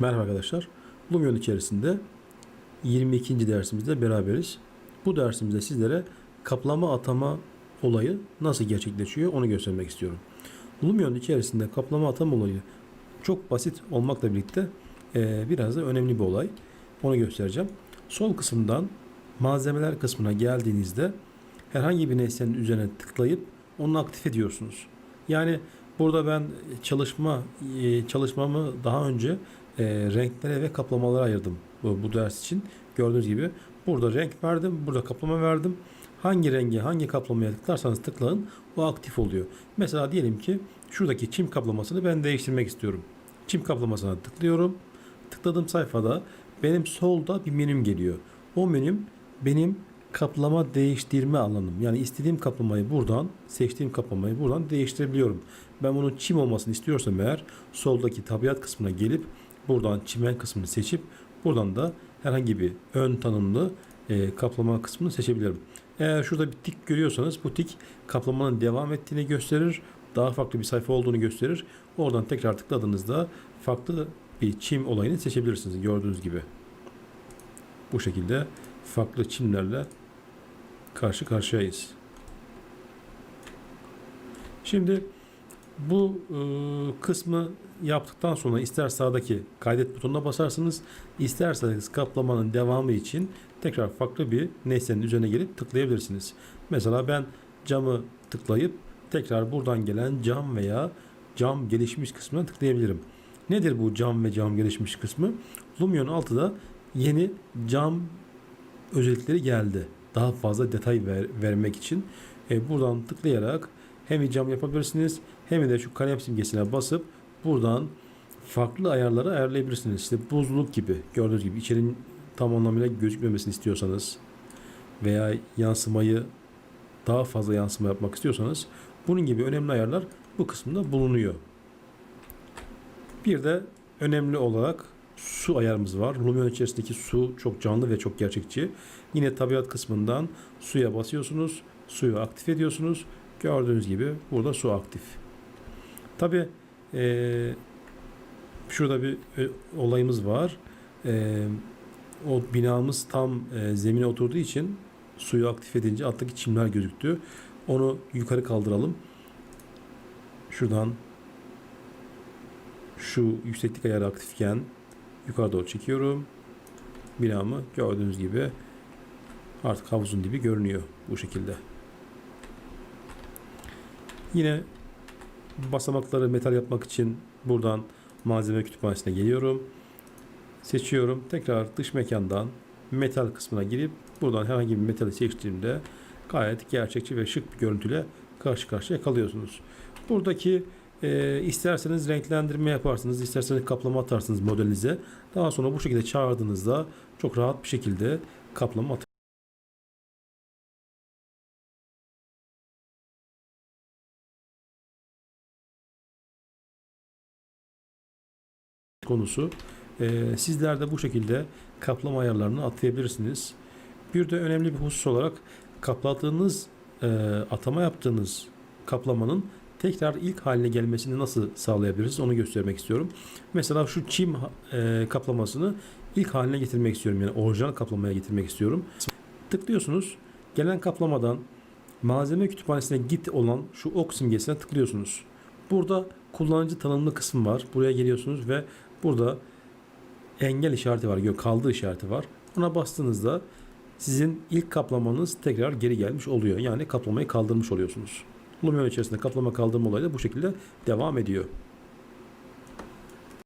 Merhaba arkadaşlar. Lumion içerisinde 22. dersimizde beraberiz. Bu dersimizde sizlere kaplama atama olayı nasıl gerçekleşiyor onu göstermek istiyorum. Lumion içerisinde kaplama atama olayı çok basit olmakla birlikte eee, biraz da önemli bir olay. Onu göstereceğim. Sol kısımdan malzemeler kısmına geldiğinizde herhangi bir nesnenin üzerine tıklayıp onu aktif ediyorsunuz. Yani burada ben çalışma e, çalışmamı daha önce e, renklere ve kaplamalara ayırdım bu, bu ders için. Gördüğünüz gibi burada renk verdim, burada kaplama verdim. Hangi rengi, hangi kaplamaya tıklarsanız tıklayın o aktif oluyor. Mesela diyelim ki şuradaki çim kaplamasını ben değiştirmek istiyorum. Çim kaplamasına tıklıyorum. Tıkladığım sayfada benim solda bir menüm geliyor. O menüm benim kaplama değiştirme alanım. Yani istediğim kaplamayı buradan, seçtiğim kaplamayı buradan değiştirebiliyorum. Ben bunun çim olmasını istiyorsam eğer soldaki tabiat kısmına gelip buradan çimen kısmını seçip buradan da herhangi bir ön tanımlı e, kaplama kısmını seçebilirim. Eğer şurada bir tik görüyorsanız bu tik kaplamanın devam ettiğini gösterir. Daha farklı bir sayfa olduğunu gösterir. Oradan tekrar tıkladığınızda farklı bir çim olayını seçebilirsiniz gördüğünüz gibi. Bu şekilde farklı çimlerle karşı karşıyayız. Şimdi bu e, kısmı yaptıktan sonra ister sağdaki kaydet butonuna basarsınız, isterseniz kaplamanın devamı için tekrar farklı bir nesnenin üzerine gelip tıklayabilirsiniz. Mesela ben camı tıklayıp tekrar buradan gelen cam veya cam gelişmiş kısmına tıklayabilirim. Nedir bu cam ve cam gelişmiş kısmı? Lumion 6'da yeni cam özellikleri geldi. Daha fazla detay ver- vermek için e, buradan tıklayarak hem bir cam yapabilirsiniz hem de şu kalem simgesine basıp buradan farklı ayarları ayarlayabilirsiniz. İşte buzluluk gibi gördüğünüz gibi içerinin tam anlamıyla gözükmemesini istiyorsanız veya yansımayı daha fazla yansıma yapmak istiyorsanız bunun gibi önemli ayarlar bu kısımda bulunuyor. Bir de önemli olarak su ayarımız var. Lumion içerisindeki su çok canlı ve çok gerçekçi. Yine tabiat kısmından suya basıyorsunuz. Suyu aktif ediyorsunuz. Gördüğünüz gibi burada su aktif. Tabi şurada bir e, olayımız var. Eee, o binamız tam e, zemine oturduğu için suyu aktif edince alttaki çimler gözüktü. Onu yukarı kaldıralım. Şuradan şu yükseklik ayarı aktifken yukarı doğru çekiyorum. Binamı gördüğünüz gibi artık havuzun dibi görünüyor bu şekilde. Yine basamakları metal yapmak için buradan malzeme kütüphanesine geliyorum. Seçiyorum. Tekrar dış mekandan metal kısmına girip buradan herhangi bir metali seçtiğimde gayet gerçekçi ve şık bir görüntüyle karşı karşıya kalıyorsunuz. Buradaki e, isterseniz renklendirme yaparsınız, isterseniz kaplama atarsınız modelinize. Daha sonra bu şekilde çağırdığınızda çok rahat bir şekilde kaplama at- konusu. Ee, sizler de bu şekilde kaplama ayarlarını atayabilirsiniz. Bir de önemli bir husus olarak kapladığınız, e, atama yaptığınız kaplamanın tekrar ilk haline gelmesini nasıl sağlayabiliriz onu göstermek istiyorum. Mesela şu çim e, kaplamasını ilk haline getirmek istiyorum. Yani orijinal kaplamaya getirmek istiyorum. Tıklıyorsunuz. Gelen kaplamadan malzeme kütüphanesine git olan şu ok simgesine tıklıyorsunuz. Burada kullanıcı tanımlı kısım var. Buraya geliyorsunuz ve burada engel işareti var, yok kaldı işareti var. Buna bastığınızda sizin ilk kaplamanız tekrar geri gelmiş oluyor. Yani kaplamayı kaldırmış oluyorsunuz. Lumion içerisinde kaplama kaldırma olayı da bu şekilde devam ediyor.